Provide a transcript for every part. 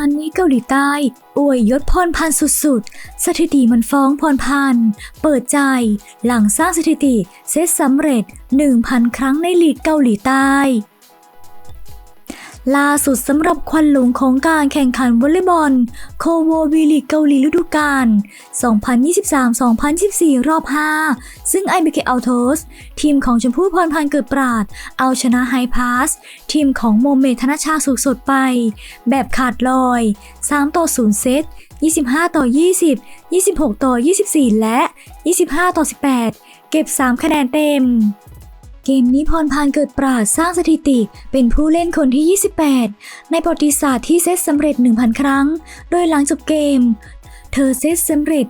านนี้เกาหลีใต้ อวยยศพรพันสุดๆ สถิติมันฟ้องพรพัน เปิดใจ หลังสร้างสถิติเซตสำเร็จ 1,000 ครั้งในลีกเกาหลีใต้ ล่าสุดสำหรับควันหลงของการแข่งขันวอลเลย์บอล โคโววีลีกเกาหลีฤดูกาล 2023-2024 รอบ 5 ซึ่ง IBK Autos ทีมของชมพู่พรพันธ์เกิดปราด เอาชนะไฮพาส ทีมของโมเมธนชาสุขสดไป แบบขาดลอย 3 ต่อ 0 เซต 25 ต่อ 20 26 ต่อ 24 และ 25 ต่อ 18 เก็บ 3 คะแนนเต็ม เกมนี้พรพานเกิดปราดสร้างสถิติ เป็นผู้เล่นคนที่ 28 ในประวัติศาสตร์ที่เซตสำเร็จ 1,000 ครั้ง โดยหลังจบเกม เธอเซตสำเร็จ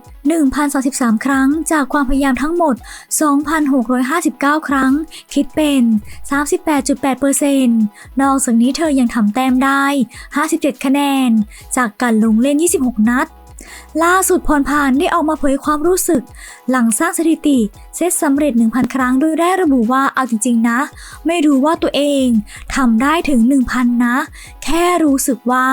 1,033 ครั้ง จากความพยายามทั้งหมด 2,659 ครั้ง คิดเป็น 38.8%นอกจากนี้เธอยังทำแต้มได้ 57 คะแนน จากการลงเล่น 26 นัด ล่าสุดพรพานได้ออกมาเผยความรู้สึก หลังสร้างสถิติเซตสำเร็จ 1,000 ครั้งโดยได้ระบุว่าเอาจริง ๆ นะ ไม่รู้ว่าตัวเองทำได้ถึง 1,000 นะ แค่รู้สึกว่า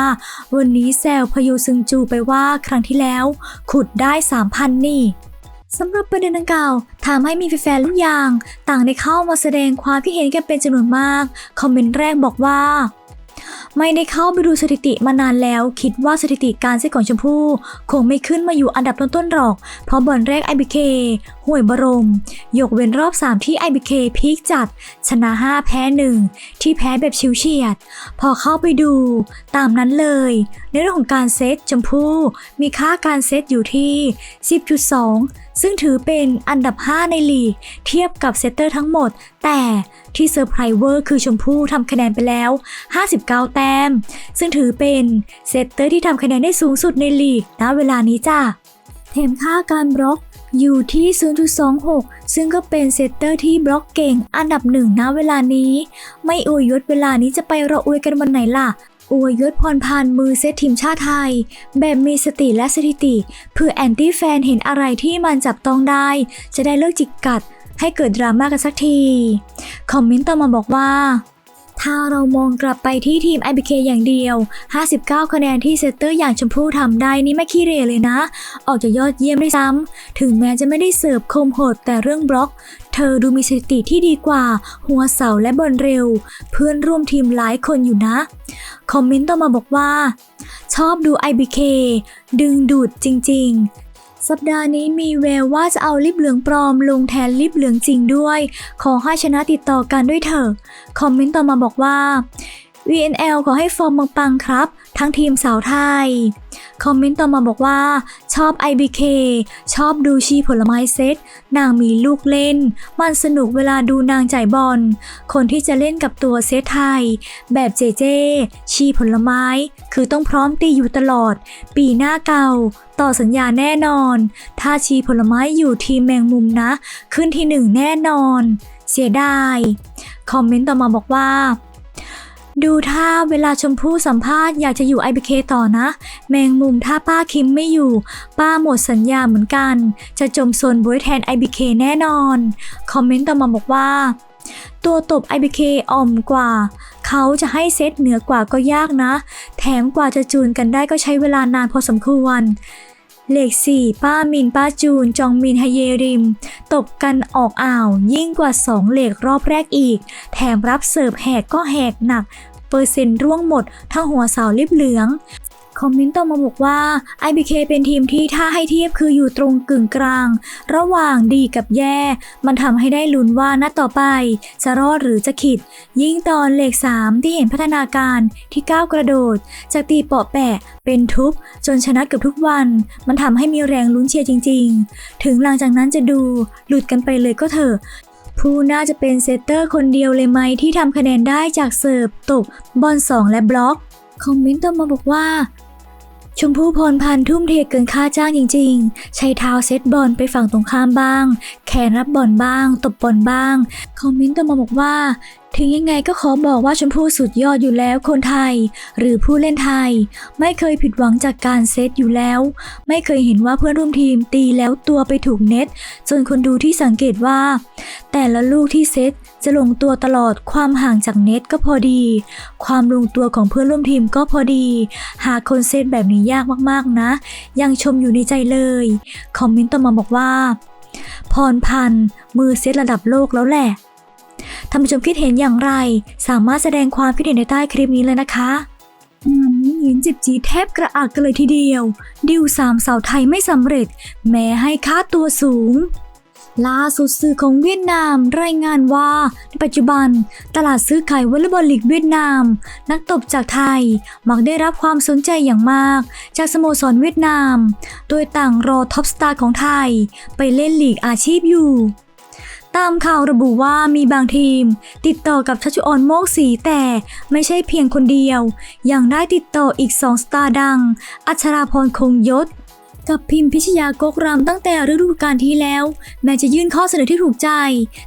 วันนี้แซวพยูซึงจูไปว่าครั้งที่แล้ว ขุดได้ 3,000 นี่สำหรับประเด็นดังกล่าวทำให้มีแฟนๆลูกยาง ต่างได้เข้ามาแสดงความคิดเห็นกันเป็นจำนวนมาก คอมเมนต์แรกบอกว่า ไม่ได้เข้าไปดูสถิติมานานแล้ว คิดว่าสถิติการเซตของชมพู่คงไม่ขึ้นมาอยู่อันดับต้นๆหรอก เพราะบอลแรก IBK ห่วยบรม ยกเว้นรอบ 3 ที่ IBK พีคจัด ชนะ 5 แพ้ 1 ที่แพ้แบบชิวเฉียด พอเข้าไปดู ตามนั้นเลย ในเรื่องของการเซตชมพู่มีค่าการเซตอยู่ที่ 10.2 ซึ่งถือเป็นอันดับ 5 ในลีก เทียบกับเซตเตอร์ทั้งหมด แต่ที่เซอร์ไพรส์เวอร์คือชมพู่ทำคะแนนไปแล้ว 59 แต้ม ซึ่งถือเป็นเซตเตอร์ที่ทำคะแนนได้สูงสุดในลีกณเวลานี้จ้ะเทมค่าการบล็อกอยู่ที่ 0.26 ซึ่งก็เป็นเซตเตอร์ที่บล็อกเก่งอันดับหนึ่งณเวลานี้ ไม่อวยยศเวลานี้จะไปราอวยกันวันไหนล่ะ อวยยศพรพันธ์มือเซตทีมชาติไทย แบบมีสติและสถิติเพื่อแอนตี้แฟนเห็นอะไรที่มันจับต้องได้ จะได้เลิกจิกกัดให้เกิดดราม่ากันสักที คอมเมนต์ต่อมาบอกว่า ถ้าเรามองกลับไปที่ทีม IBK อย่างเดียว 59 คะแนนที่เซตเตอร์อย่างชมพู่ทำได้นี่ไม่ขี้เหรเลยนะ ออกจะยอดเยี่ยมด้วยซ้ำ ถึงแม้จะไม่ได้เสิร์ฟคมโหดแต่เรื่องบล็อก เธอดูมีสถิติที่ดีกว่า หัวเสาและบอลเร็ว เพื่อนร่วมทีมหลายคนอยู่นะ คอมเมนต์ต่อมาบอกว่า ชอบดู IBK ดึงดูดจริง ๆ สัปดาห์นี้มีแววว่าจะเอาลิปเหลืองปลอมลงแทนลิปเหลืองจริงด้วย ขอให้ชนะติดต่อกันด้วยเถอะ คอมเมนต์ต่อมาบอกว่า VNL ขอให้ฟอร์มปังๆครับ ทั้งทีมสาวไทย คอมเมนต์ต่อมาบอกว่า ชอบ IBK ชอบดูชีผลไม้เซต นางมีลูกเล่น มันสนุกเวลาดูนางจ่ายบอล คนที่จะเล่นกับตัวเซตไทย แบบเจเจ ชีผลไม้ คือต้องพร้อมตีอยู่ตลอด ปีหน้าเก่า ต่อสัญญาแน่นอน ถ้าชีผลไม้อยู่ทีมแมงมุมนะ ขึ้นที่หนึ่งแน่นอน เสียดาย คอมเมนต์ต่อมาบอกว่า ดูท่าเวลาชมพู่สัมภาษณ์อยากจะอยู่ IBK ต่อนะ แมงมุมถ้าป้าคิมไม่อยู่ ป้าหมดสัญญาเหมือนกัน จะจมโซนบวยแทน IBK แน่นอน คอมเมนต์ต่อมาบอกว่า ตัวตบ IBK อ่อมกว่า เขาจะให้เซตเหนือกว่าก็ยากนะ แถมกว่าจะจูนกันได้ก็ใช้เวลานานพอสมควรเลข4ป้ามินป้าจูน จองมินฮเยริม ตบกันออกอ่าว ยิ่งกว่า 2 เหล็กรอบแรกอีก แถมรับเสิร์ฟแหกก็แหกหนัก เปอร์เซ็นต์ร่วงหมดทั้งหัวเสาลิบเหลือง คอมเมนต์ต่อมาบอกว่า IBK เป็นทีมที่ถ้าให้เทียบคืออยู่ตรงกึ่งกลาง ระหว่างดีกับแย่ มันทำให้ได้ลุ้นว่านัดต่อไป จะรอดหรือจะขิด ยิ่งตอนเลข 3 ที่เห็นพัฒนาการที่ก้าวกระโดด จากตีเปาะแปะเป็นทุบจนชนะเกือบทุกวัน มันทำให้มีแรงลุ้นเชียร์จริง ๆ ถึงหลังจากนั้นจะดูหลุดกันไปเลยก็เถอะ ผู้น่าจะเป็นเซตเตอร์คนเดียวเลยไหมที่ทำคะแนนได้จากเสิร์ฟตกบอลสองและบล็อก คอมเมนต์ต่อมาบอกว่า ชมพู่พรพันธ์ทุ่มเทเกินค่าจ้างจริงๆ ใช้เท้าเซตบอลไปฝั่งตรงข้ามบ้าง แขนรับบอลบ้าง ตบบอลบ้าง คอมเมนต์ต่อมาบอกว่า ถึงยังไงก็ขอบอกว่าชมพู่สุดยอดอยู่แล้วคนไทย หรือผู้เล่นไทย ไม่เคยผิดหวังจากการเซตอยู่แล้ว ไม่เคยเห็นว่าเพื่อนร่วมทีมตีแล้วตัวไปถูกเน็ต จนคนดูที่สังเกตว่า แต่ละลูกที่เซตจะลงตัวตลอดความห่างจากเน็ตก็พอดี ความลงตัวของเพื่อนร่วมทีมก็พอดี หากคนเซตแบบนี้ยากมากๆนะ ยังชมอยู่ในใจเลย คอมเมนต์ต่อมาบอกว่า พรพันธ์มือเซตระดับโลกแล้วแหละ ท่านผู้ชมคิดเห็นอย่างไร สามารถแสดงความคิดเห็นในใต้คลิปนี้เลยนะคะอืมหยินจิบจีแทบกระอักกันเลยทีเดียว ดิวสามสาวไทยไม่สำเร็จ แม้ให้ค่าตัวสูงล่าสุดสื่อของเวียดนามรายงานว่าในปัจจุบัน ตลาดซื้อขายวอลเลย์บอลลีกเวียดนาม นักตบจากไทย มักได้รับความสนใจอย่างมาก จากสโมสรเวียดนาม โดยต่างรอท็อปสตาร์ของไทย ไปเล่นลีกอาชีพอยู่ ตามข่าวระบุว่ามีบางทีม ติดต่อกับชัชชุออนโมกสีแต่ไม่ใช่เพียงคนเดียว ยังได้ติดต่ออีกสองสตาร์ดัง อัชราพรคงยศ กับพิมพิชยากกรำตั้งแต่ฤดูกาลที่แล้ว แม้จะยื่นข้อเสนอที่ถูกใจ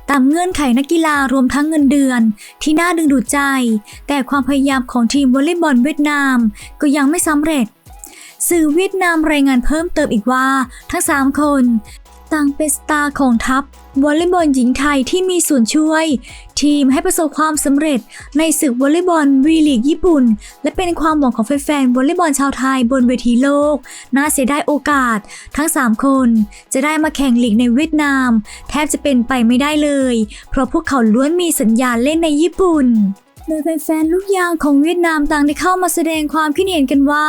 ตามเงื่อนไขนักกีฬารวมทั้งเงินเดือน ที่น่าดึงดูดใจ แต่ความพยายามของทีมวอลเลย์บอลเวียดนาม ก็ยังไม่สำเร็จสื่อเวียดนามรายงานเพิ่มเติมอีกว่า ทั้ง 3 คน ต่างเป็นสตาร์ของทัพวอลเลย์บอลหญิงไทยที่มีส่วนช่วย ทีมให้ประสบความสำเร็จในศึกวอลเลย์บอลวีลีกญี่ปุ่น และเป็นความหวังของแฟนๆวอลเลย์บอลชาวไทยบนเวทีโลก น่าเสียดายโอกาส ทั้ง 3 คน จะได้มาแข่งลีกในเวียดนาม แทบจะเป็นไปไม่ได้เลย เพราะพวกเขาล้วนมีสัญญาเล่นในญี่ปุ่น โดยแฟนๆลูกยางของเวียดนามต่างได้เข้ามาแสดงความคิดเห็นกันว่า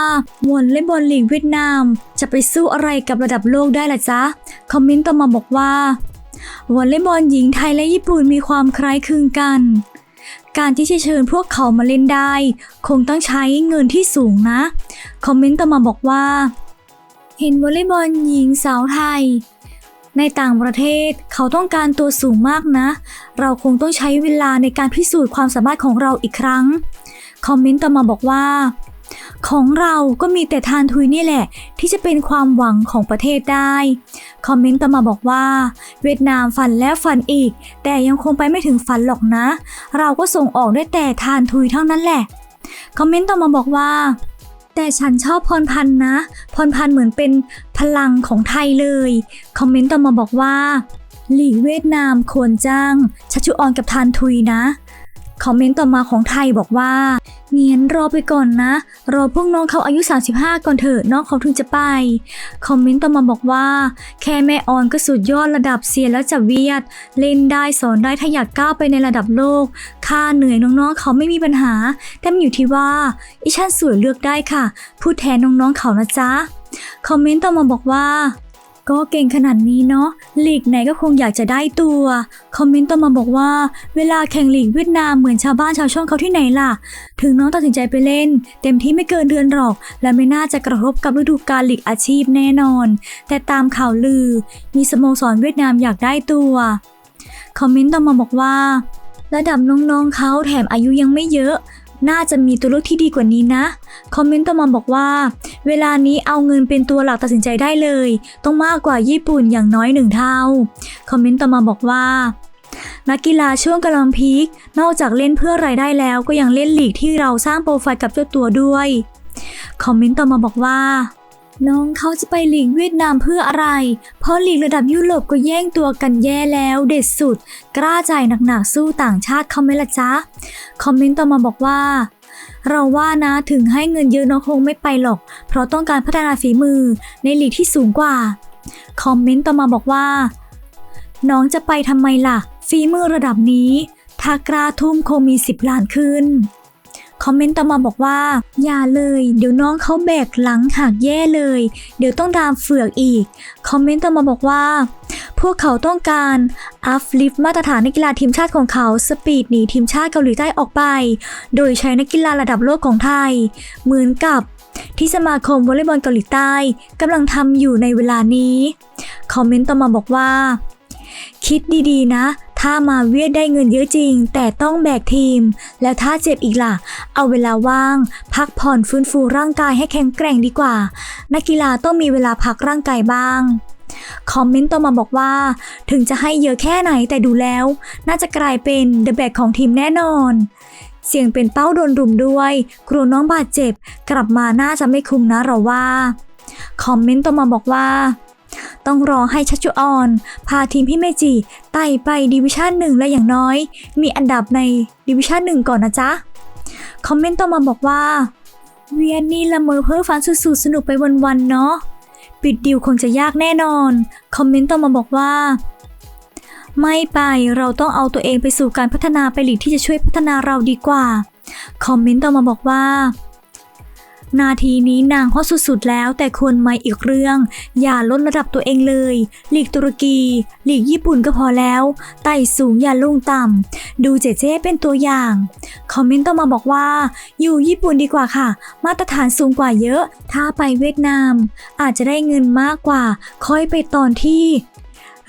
วอลเลย์บอลลีกเวียดนาม จะไปสู้อะไรกับระดับโลกได้ล่ะจ๊ะ คอมเมนต์ต่อมาบอกว่าวอลเลย์บอลหญิงไทยและญี่ปุ่นมีความคล้ายคลึงกัน การที่จะเชิญพวกเขามาเล่นได้ คงต้องใช้เงินที่สูงนะ คอมเมนต์ต่อมาบอกว่า เห็นวอลเลย์บอลหญิงสาวไทย ในต่างประเทศเขาต้องการตัวสูงมากนะ เราคงต้องใช้เวลาในการพิสูจน์ความสามารถของเราอีกครั้ง คอมเมนต์ต่อมาบอกว่า ของเราก็มีแต่ทานทุยนี่แหละ ที่จะเป็นความหวังของประเทศได้ คอมเมนต์ต่อมาบอกว่า เวียดนามฝันแล้วฝันอีก แต่ยังคงไปไม่ถึงฝันหรอกนะ เราก็ส่งออกได้แต่ทานทุยเท่านั้นแหละ คอมเมนต์ต่อมาบอกว่าแต่ฉันชอบพรพันนะ พรพันเหมือนเป็น พลังของไทยเลย คอมเมนต์ต่อมาบอกว่า หลีเวียดนามควรจ้างชัชชุออนกับทานทุยนะ คอมเมนต์ต่อมาของไทยบอกว่าเงียนรอไปก่อนนะ รอพวกน้องเขาอายุ 35 ก่อนเถอะน้องเขาถึงจะไป คอมเมนต์ต่อมาบอกว่า แค่แม่ออนก็สุดยอดระดับเซียนแล้วจะเวียด เล่นได้สอนได้ถ้าอยากก้าวไปในระดับโลก ค่าเหนื่อยน้องๆเขาไม่มีปัญหา แต่มันอยู่ที่ว่าอิชันสวยเลือกได้ค่ะ พูดแทนน้องๆเขานะจ๊ะ คอมเมนต์ต่อมาบอกว่า ก็เก่งขนาดนี้เนาะลีกไหนก็คงอยากจะได้ตัว คอมเมนต์ต่อมาบอกว่า เวลาแข่งลีกเวียดนามเหมือนชาวบ้านชาวช่องเขาที่ไหนล่ะ ถึงน้องตัดสินใจไปเล่น เต็มที่ไม่เกินเดือนหรอก และไม่น่าจะกระทบกับฤดูกาลลีกอาชีพแน่นอน แต่ตามข่าวลือ มีสโมสรเวียดนามอยากได้ตัว คอมเมนต์ต่อมาบอกว่า ระดับน้องๆเขาแถมอายุยังไม่เยอะ น่าจะมีตัวเลือกที่ดีกว่านี้นะ คอมเมนต์ต่อมาบอกว่า เวลานี้เอาเงินเป็นตัวหลักตัดสินใจได้เลย ต้องมากกว่าญี่ปุ่นอย่างน้อยหนึ่งเท่า คอมเมนต์ต่อมาบอกว่านักกีฬาช่วงกำลังพีค นอกจากเล่นเพื่อรายได้แล้วก็ยังเล่นลีกที่เราสร้างโปรไฟล์กับเจ้าตัวด้วย คอมเมนต์ต่อมาบอกว่า น้องเขาจะไปลีกเวียดนามเพื่ออะไร เพราะลีกระดับยุโรปก็แย่งตัวกันแย่แล้วเด็ดสุด กล้าจ่ายหนักๆสู้ต่างชาติเขาไหมล่ะจ๊ะ คอมเมนต์ต่อมาบอกว่า เราว่านะถึงให้เงินเยอะน้องคงไม่ไปหรอก เพราะต้องการพัฒนาฝีมือในลีกที่สูงกว่า คอมเมนต์ต่อมาบอกว่า น้องจะไปทำไมล่ะ ฝีมือระดับนี้ ถ้ากล้าทุ่มคงมี 10 ล้านขึ้น คอมเมนต์ต่อมาบอกว่า อย่าเลย เดี๋ยวน้องเขาแบกหลังหักแย่เลย เดี๋ยวต้องดามเฟือกอีก คอมเมนต์ต่อมาบอกว่า พวกเขาต้องการอัพลิฟมาตรฐานนักกีฬาทีมชาติของเขาสปีดหนีทีมชาติเกาหลีใต้ออกไป โดยใช้นักกีฬาระดับโลกของไทย เหมือนกับที่สมาคมวอลเลย์บอลเกาหลีใต้กำลังทำอยู่ในเวลานี้ คอมเมนต์ต่อมาบอกว่า คิดดีๆนะ ถ้ามาเวียดได้เงินเยอะจริง แต่ต้องแบกทีม แล้วถ้าเจ็บอีกล่ะ เอาเวลาว่าง พักผ่อนฟื้นฟูร่างกายให้แข็งแกร่งดีกว่า นักกีฬาต้องมีเวลาพักร่างกายบ้างคอมเมนต์ต่อมาบอกว่า ถึงจะให้เยอะแค่ไหนแต่ดูแล้ว น่าจะกลายเป็นเดอะแบกของทีมแน่นอน เสียงเป็นเป้าโดนรุมด้วยกลัวน้องบาดเจ็บ กลับมาน่าจะไม่คุ้มนะเราว่า คอมเมนต์ต่อมาบอกว่า ต้องรอให้ชัชจุออน พาทีมพี่เมจิไต่ไปดิวิชั่นหนึ่งและอย่างน้อย มีอันดับในดิวิชั่นหนึ่งก่อนนะจ๊ะ คอมเมนต์ต่อมาบอกว่า เวียนนี่ละเมอเพ้อฝันสุดๆ สนุกไปวันๆเนาะปิดดิวคงจะยากแน่นอน คอมเมนต์ต่อมาบอกว่า ไม่ไปเราต้องเอาตัวเองไปสู่การพัฒนาไปหลีกที่จะช่วยพัฒนาเราดีกว่า คอมเมนต์ต่อมาบอกว่า นาทีนี้นางฮอตสุดๆแล้วแต่ควรไม่อีกเรื่อง อย่าลดระดับตัวเองเลยหลีกตุรกีหลีกญี่ปุ่นก็พอแล้วไต่สูงอย่าลงต่ำ ดูเจเจเป็นตัวอย่าง คอมเมนต์ต่อมาบอกว่า อยู่ญี่ปุ่นดีกว่าค่ะ มาตรฐานสูงกว่าเยอะ ถ้าไปเวียดนาม อาจจะได้เงินมากกว่าค่อยไปตอนที่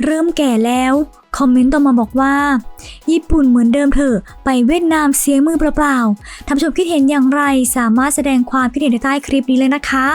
เริ่มแก่แล้ว คอมเมนต์ต่อมาบอกว่า ญี่ปุ่นเหมือนเดิมเถอะ ไปเวียดนามเสียมือเปล่าๆท่านผู้ชมคิดเห็นอย่างไร สามารถแสดงความคิดเห็นในใต้คลิปนี้เลยนะคะ